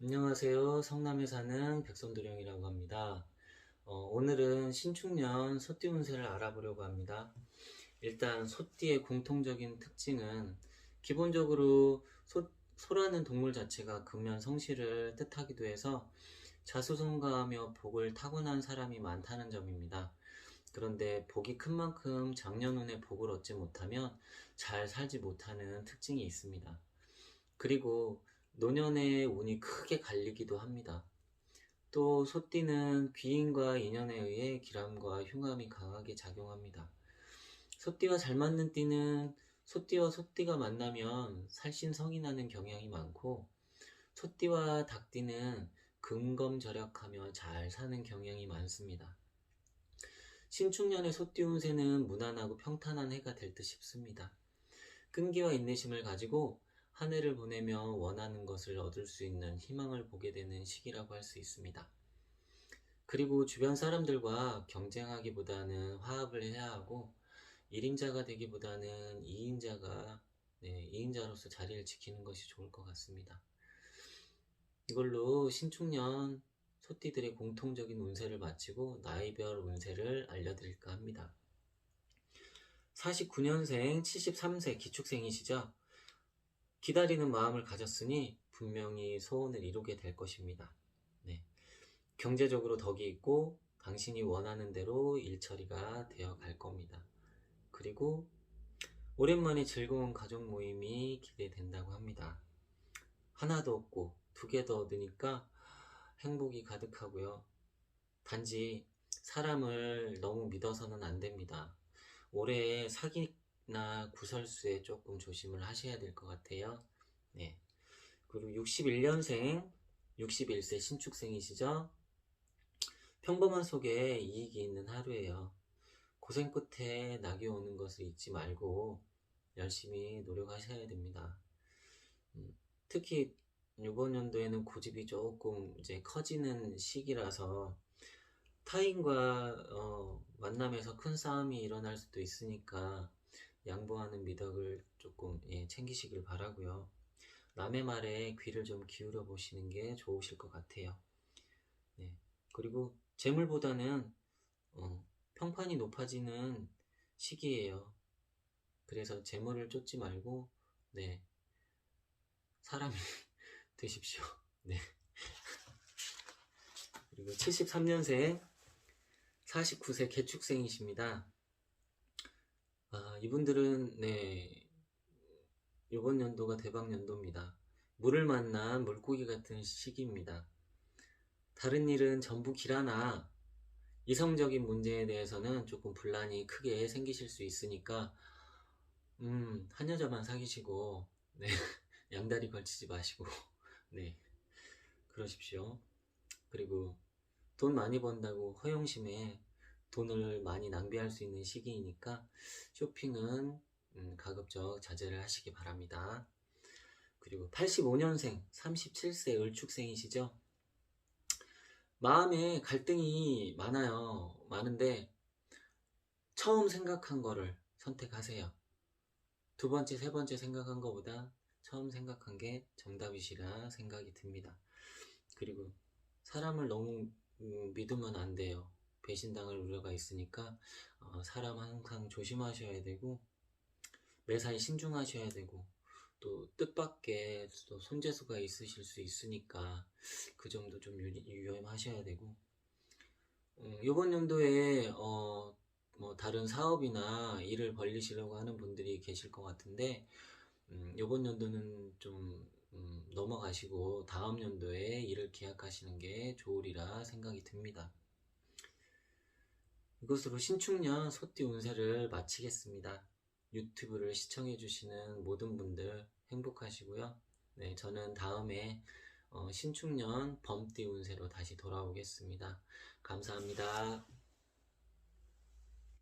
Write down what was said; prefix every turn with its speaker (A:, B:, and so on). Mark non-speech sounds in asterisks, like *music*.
A: 안녕하세요. 성남에 사는 백선도령이라고 합니다. 어, 오늘은 신축년 소띠 운세를 알아보려고 합니다. 일단 소띠의 공통적인 특징은 기본적으로 소, 소라는 동물 자체가 근면 성실을 뜻하기도 해서 자수성가하며 복을 타고난 사람이 많다는 점입니다. 그런데 복이 큰 만큼 작년운에 복을 얻지 못하면 잘 살지 못하는 특징이 있습니다. 그리고 노년의 운이 크게 갈리기도 합니다. 또 소띠는 귀인과 인연에 의해 기람과 흉함이 강하게 작용합니다. 소띠와 잘 맞는 띠는 소띠와 소띠가 만나면 살신성이 나는 경향이 많고 소띠와 닭띠는 근검절약하며 잘 사는 경향이 많습니다. 신축년의 소띠 운세는 무난하고 평탄한 해가 될 듯 싶습니다. 끈기와 인내심을 가지고 한 해를 보내며 원하는 것을 얻을 수 있는 희망을 보게 되는 시기라고 할 수 있습니다. 그리고 주변 사람들과 경쟁하기보다는 화합을 해야 하고 1인자가 되기보다는 2인자가 네, 2인자로서 자리를 지키는 것이 좋을 것 같습니다. 이걸로 신축년 소띠들의 공통적인 운세를 마치고 나이별 운세를 알려드릴까 합니다. 49년생 73세 기축생이시죠? 기다리는 마음을 가졌으니 분명히 소원을 이루게 될 것입니다. 네. 경제적으로 덕이 있고 당신이 원하는 대로 일처리가 되어 갈 겁니다. 그리고 오랜만에 즐거운 가족 모임이 기대된다고 합니다. 하나도 없고 두 개 더 얻으니까 행복이 가득하고요. 단지 사람을 너무 믿어서는 안 됩니다. 올해 사기 나 구설수에 조금 조심을 하셔야 될 것 같아요. 네. 그리고 61년생, 61세 신축생이시죠? 평범한 속에 이익이 있는 하루예요. 고생 끝에 낙이 오는 것을 잊지 말고 열심히 노력하셔야 됩니다. 음, 특히 이번 연도에는 고집이 조금 이제 커지는 시기라서 타인과 어, 만남에서 큰 싸움이 일어날 수도 있으니까 양보하는 미덕을 조금 예, 챙기시길 바라고요. 남의 말에 귀를 좀 기울여 보시는 게 좋으실 것 같아요. 네. 그리고 재물보다는 어, 평판이 높아지는 시기예요. 그래서 재물을 쫓지 말고 네 사람이 되십시오. *laughs* 네. 그리고 73년생 49세 개축생이십니다. 아, 이분들은 네 이번 연도가 대박 연도입니다. 물을 만난 물고기 같은 시기입니다. 다른 일은 전부 길하나 이성적인 문제에 대해서는 조금 분란이 크게 생기실 수 있으니까 음, 한 여자만 사귀시고 네, *laughs* 양다리 걸치지 마시고 *laughs* 네, 그러십시오. 그리고 돈 많이 번다고 허영심에 돈을 많이 낭비할 수 있는 시기이니까 쇼핑은 음, 가급적 자제를 하시기 바랍니다. 그리고 85년생, 37세 을축생이시죠? 마음에 갈등이 많아요. 많은데 처음 생각한 거를 선택하세요. 두 번째, 세 번째 생각한 것보다 처음 생각한 게 정답이시라 생각이 듭니다. 그리고 사람을 너무 음, 믿으면 안 돼요. 배신당할 우려가 있으니까 어, 사람 항상 조심하셔야 되고 매사에 신중하셔야 되고 또 뜻밖의 또 손재수가 있으실 수 있으니까 그 점도 좀 유, 유념하셔야 되고 음, 이번 연도에 어, 뭐 다른 사업이나 일을 벌리시려고 하는 분들이 계실 것 같은데 음, 이번 연도는 좀 음, 넘어가시고 다음 연도에 일을 계약하시는 게 좋으리라 생각이 듭니다. 이것으로 신축년 소띠 운세를 마치겠습니다. 유튜브를 시청해주시는 모든 분들 행복하시고요. 네, 저는 다음에 어, 신축년 범띠 운세로 다시 돌아오겠습니다. 감사합니다.